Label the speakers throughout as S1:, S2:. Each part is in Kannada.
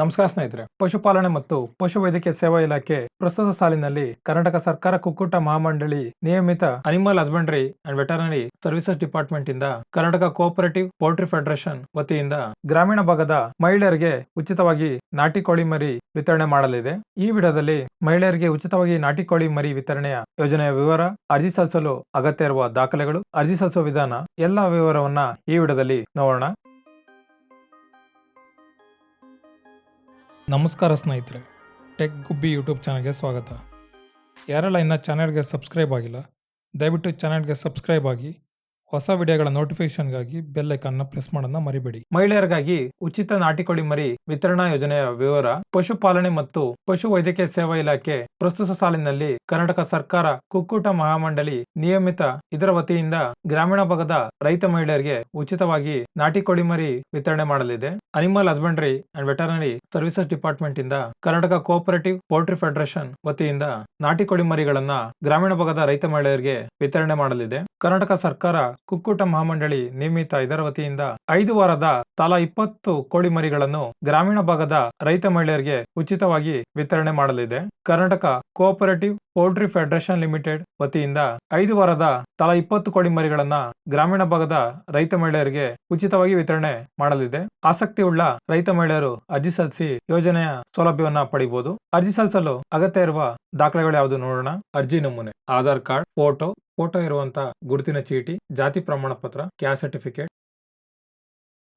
S1: ನಮಸ್ಕಾರ ಸ್ನೇಹಿತರೆ. ಪಶುಪಾಲನೆ ಮತ್ತು ಪಶುವೈದ್ಯಕೀಯ ಸೇವಾ ಇಲಾಖೆ ಪ್ರಸ್ತುತ ಸಾಲಿನಲ್ಲಿ ಕರ್ನಾಟಕ ಸರ್ಕಾರ ಕುಕ್ಕುಟ ಮಹಾಮಂಡಳಿ ನಿಯಮಿತ animal husbandry and veterinary services department ಇಂದ ಕರ್ನಾಟಕ ಕೋಆಪರೇಟಿವ್ ಪೌಲ್ಟ್ರಿ ಫೆಡರೇಷನ್ ವತಿಯಿಂದ ಗ್ರಾಮೀಣ ಭಾಗದ ಮಹಿಳೆಯರಿಗೆ ಉಚಿತವಾಗಿ ನಾಟಿ ಕೋಳಿ ಮರಿ ವಿತರಣೆ ಮಾಡಲಿದೆ. ಈ ವಿಡಿಯೋದಲ್ಲಿ ಮಹಿಳೆಯರಿಗೆ ಉಚಿತವಾಗಿ ನಾಟಿ ಕೋಳಿ ಮರಿ ವಿತರಣೆಯ ಯೋಜನೆಯ ವಿವರ, ಅರ್ಜಿ ಸಲ್ಲಿಸಲು ಅಗತ್ಯ ಇರುವ ದಾಖಲೆಗಳು, ಅರ್ಜಿ ಸಲ್ಲಿಸುವ ವಿಧಾನ, ಎಲ್ಲ ವಿವರವನ್ನ ಈ ವಿಡಿಯೋದಲ್ಲಿ ನೋಡೋಣ. ನಮಸ್ಕಾರ ಸ್ನೇಹಿತರೆ ಟೆಕ್ ಗುಬ್ಬಿ ಯೂಟ್ಯೂಬ್ ಚಾನಲ್ಗೆ ಸ್ವಾಗತ. ಯಾರೆಲ್ಲ ಇನ್ನ ಚಾನಲ್ಗೆ ಸಬ್ಸ್ಕ್ರೈಬ್ ಆಗಿಲ್ಲ, ದಯವಿಟ್ಟು ಚಾನಲ್ಗೆ ಸಬ್ಸ್ಕ್ರೈಬ್ ಆಗಿ, ಹೊಸ ವಿಡಿಯೋಗಳ ನೋಟಿಫಿಕೇಶನ್ಗಾಗಿ ಬೆಲ್ ಐಕಾನ್ನ ಪ್ರೆಸ್ ಮಾಡೋದನ್ನ ಮರಿಬೇಡಿ. ಮಹಿಳೆಯರಿಗಾಗಿ ಉಚಿತ ನಾಟಿ ಕೋಳಿ ಮರಿ ವಿತರಣಾ ಯೋಜನೆಯ ವಿವರ, ಪಶುಪಾಲನೆ ಮತ್ತು ಪಶು ವೈದ್ಯಕೀಯ ಸೇವಾ ಇಲಾಖೆ ಪ್ರಸ್ತುತ ಸಾಲಿನಲ್ಲಿ ಕರ್ನಾಟಕ ಸರ್ಕಾರ ಕುಕ್ಕುಟ ಮಹಾಮಂಡಳಿ ನಿಯಮಿತ ಇದರ ವತಿಯಿಂದ ಗ್ರಾಮೀಣ ಭಾಗದ ರೈತ ಮಹಿಳೆಯರಿಗೆ ಉಚಿತವಾಗಿ ನಾಟಿ ಕೋಳಿ ಮರಿ ವಿತರಣೆ ಮಾಡಲಿದೆ. Animal husbandry and veterinary services department ಇಂದ ಕರ್ನಾಟಕ ಕೋಆಪರೇಟಿವ್ ಪೌಲ್ಟ್ರಿ ಫೆಡರೇಷನ್ ವತಿಯಿಂದ ನಾಟಿ ಕೋಳಿ ಮರಿಗಳನ್ನ ಗ್ರಾಮೀಣ ಭಾಗದ ರೈತ ಮಹಿಳೆಯರಿಗೆ ವಿತರಣೆ ಮಾಡಲಿದೆ. ಕರ್ನಾಟಕ ಸರ್ಕಾರ ಕುಕ್ಕುಟ ಮಹಾಮಂಡಳಿ ನಿಯಮಿತ ಇದರ ವತಿಯಿಂದ ಐದು ವಾರದ ತಲಾ ಇಪ್ಪತ್ತು ಕೋಳಿ ಮರಿಗಳನ್ನು ಗ್ರಾಮೀಣ ಭಾಗದ ರೈತ ಮಹಿಳೆಯರಿಗೆ ಉಚಿತವಾಗಿ ವಿತರಣೆ ಮಾಡಲಿದೆ. Karnataka cooperative poultry federation limited ವತಿಯಿಂದ ಐದು ವಾರದ ತಲಾ ಇಪ್ಪತ್ತು ಕೋಳಿ ಮರಿಗಳನ್ನ ಗ್ರಾಮೀಣ ಭಾಗದ ರೈತ ಮಹಿಳೆಯರಿಗೆ ಉಚಿತವಾಗಿ ವಿತರಣೆ ಮಾಡಲಿದೆ. ಆಸಕ್ತಿ ಉಳ್ಳ ರೈತ ಮಹಿಳೆಯರು ಅರ್ಜಿ ಸಲ್ಲಿಸಿ ಯೋಜನೆಯ ಸೌಲಭ್ಯವನ್ನ ಪಡಿಬಹುದು ಅರ್ಜಿ ಸಲ್ಲಿಸಲು ಅಗತ್ಯ ಇರುವ ದಾಖಲೆಗಳು ಯಾವುದು ನೋಡೋಣ. ಅರ್ಜಿ ನಮೂನೆ, ಆಧಾರ್ ಕಾರ್ಡ್, ಫೋಟೋ ಫೋಟೋ ಇರುವಂತಹ ಗುರುತಿನ ಚೀಟಿ, ಜಾತಿ ಪ್ರಮಾಣ ಪತ್ರ ಕ್ಯಾಸ್ಟ್ ಸರ್ಟಿಫಿಕೇಟ್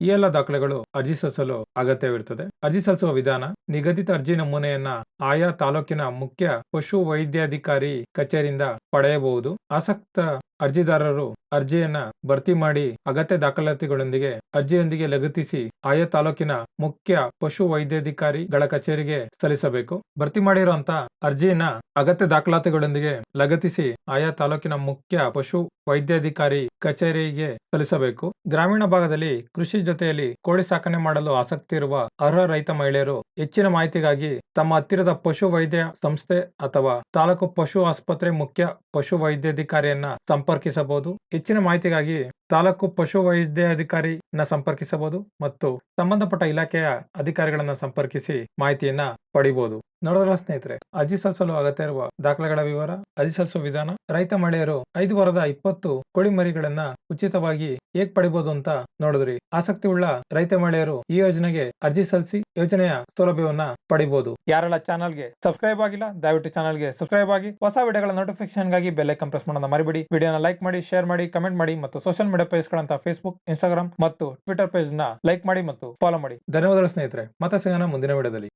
S1: ಈ ಎಲ್ಲ ದಾಖಲೆಗಳು ಅರ್ಜಿ ಸಲ್ಲಿಸಲು ಅಗತ್ಯವಿರುತ್ತದೆ. ಅರ್ಜಿ ಸಲ್ಲಿಸುವ ವಿಧಾನ, ನಿಗದಿತ ಅರ್ಜಿ ನಮೂನೆಯನ್ನ ಆಯಾ ತಾಲೂಕಿನ ಮುಖ್ಯ ಪಶು ವೈದ್ಯಾಧಿಕಾರಿ ಕಚೇರಿಯಿಂದ ಪಡೆಯಬಹುದು. ಆಸಕ್ತ ಅರ್ಜಿದಾರರು ಅರ್ಜಿಯನ್ನ ಭರ್ತಿ ಮಾಡಿ ಅಗತ್ಯ ದಾಖಲಾತಿಗಳೊಂದಿಗೆ ಅರ್ಜಿಯೊಂದಿಗೆ ಲಗತ್ತಿಸಿ ಆಯಾ ತಾಲೂಕಿನ ಮುಖ್ಯ ಪಶು ವೈದ್ಯಾಧಿಕಾರಿಗಳ ಕಚೇರಿಗೆ ಸಲ್ಲಿಸಬೇಕು. ಭರ್ತಿ ಮಾಡಿರುವಂತ ಅರ್ಜಿಯನ್ನ ಅಗತ್ಯ ದಾಖಲಾತಿಗಳೊಂದಿಗೆ ಲಗತ್ತಿಸಿ ಆಯಾ ತಾಲೂಕಿನ ಮುಖ್ಯ ಪಶು ವೈದ್ಯಾಧಿಕಾರಿ ಕಚೇರಿಗೆ ಸಲ್ಲಿಸಬೇಕು. ಗ್ರಾಮೀಣ ಭಾಗದಲ್ಲಿ ಕೃಷಿ ಜೊತೆಯಲ್ಲಿ ಕೋಳಿ ಸಾಕಣೆ ಮಾಡಲು ಆಸಕ್ತಿ ಇರುವ ಅರ್ಹ ರೈತ ಮಹಿಳೆಯರು ಹೆಚ್ಚಿನ ಮಾಹಿತಿಗಾಗಿ ತಮ್ಮ ಹತ್ತಿರದ ಪಶು ವೈದ್ಯ ಸಂಸ್ಥೆ ಅಥವಾ ತಾಲೂಕು ಪಶು ಆಸ್ಪತ್ರೆ ಮುಖ್ಯ ಪಶು ವೈದ್ಯಾಧಿಕಾರಿಯನ್ನ ಸಂಪರ್ಕಿಸಬಹುದು. ಹೆಚ್ಚಿನ ಮಾಹಿತಿಗಾಗಿ ತಾಲೂಕು ಪಶು ವೈದ್ಯಾಧಿಕಾರಿನ ಸಂಪರ್ಕಿಸಬಹುದು ಮತ್ತು ಸಂಬಂಧಪಟ್ಟ ಇಲಾಖೆಯ ಅಧಿಕಾರಿಗಳನ್ನ ಸಂಪರ್ಕಿಸಿ ಮಾಹಿತಿಯನ್ನ ಪಡಿಬಹುದು. ನೋಡೋದ್ರ ಸ್ನೇಹಿತರೆ ಅರ್ಜಿ ಸಲ್ಲಿಸಲು ಅಗತ್ಯ ಇರುವ ದಾಖಲೆಗಳ ವಿವರ ಅರ್ಜಿ ಸಲ್ಲಿಸುವ ವಿಧಾನ. ರೈತ ಮಹಿಳೆಯರು ಐದು ವಾರದ ಇಪ್ಪತ್ತು ಕೋಳಿ ಮರಿಗಳನ್ನ ಉಚಿತವಾಗಿ ಹೇಗ್ ಪಡಿಬಹುದು ಅಂತ ನೋಡಿದ್ರಿ. ಆಸಕ್ತಿ ಉಳ್ಳ ರೈತ ಮಹಿಳೆಯರು ಈ ಯೋಜನೆಗೆ ಅರ್ಜಿ ಸಲ್ಲಿಸಿ ಯೋಜನೆಯ ಸೌಲಭ್ಯವನ್ನ ಪಡಿಬಹುದು ಯಾರೆಲ್ಲ ಚಾನಲ್ಗೆ ಸಬ್ಸ್ಕ್ರೈಬ್ ಆಗಿಲ್ಲ ದಯವಿಟ್ಟು ಚಾನಲ್ಗೆ ಸಬ್ಸ್ಕ್ರೈಬ್ ಆಗಿ ಹೊಸ ವಿಡಿಯೋಗಳ ನೋಟಿಫಿಕೇಶನ್ಗಾಗಿ ಬೆಲ್ ಐಕನ್ ಪ್ರೆಸ್ ಮಾಡೋದನ್ನ ಮರಿಬೇಡಿ. ವಿಡಿಯೋನ ಲೈಕ್ ಮಾಡಿ ಶೇರ್ ಮಾಡಿ ಕಮೆಂಟ್ ಮಾಡಿ ಮತ್ತು ಸೋಷಿಯಲ್ ಮೀಡಿಯಾ ಪೇಜ್ ಗಳಂತ ಫೇಸ್ಬುಕ್ ಇನ್ಸ್ಟಾಗ್ರಾಮ್ ಮತ್ತು ಟ್ವಿಟರ್ ಪೇಜ್ನ ಲೈಕ್ ಮಾಡಿ ಮತ್ತು ಫಾಲೋ ಮಾಡಿ. ಧನ್ಯವಾದಗಳು ಸ್ನೇಹಿತರೆ. ಮತ್ತೆ ಸಿಗೋಣ ಮುಂದಿನ ವಿಡಿಯೋದಲ್ಲಿ.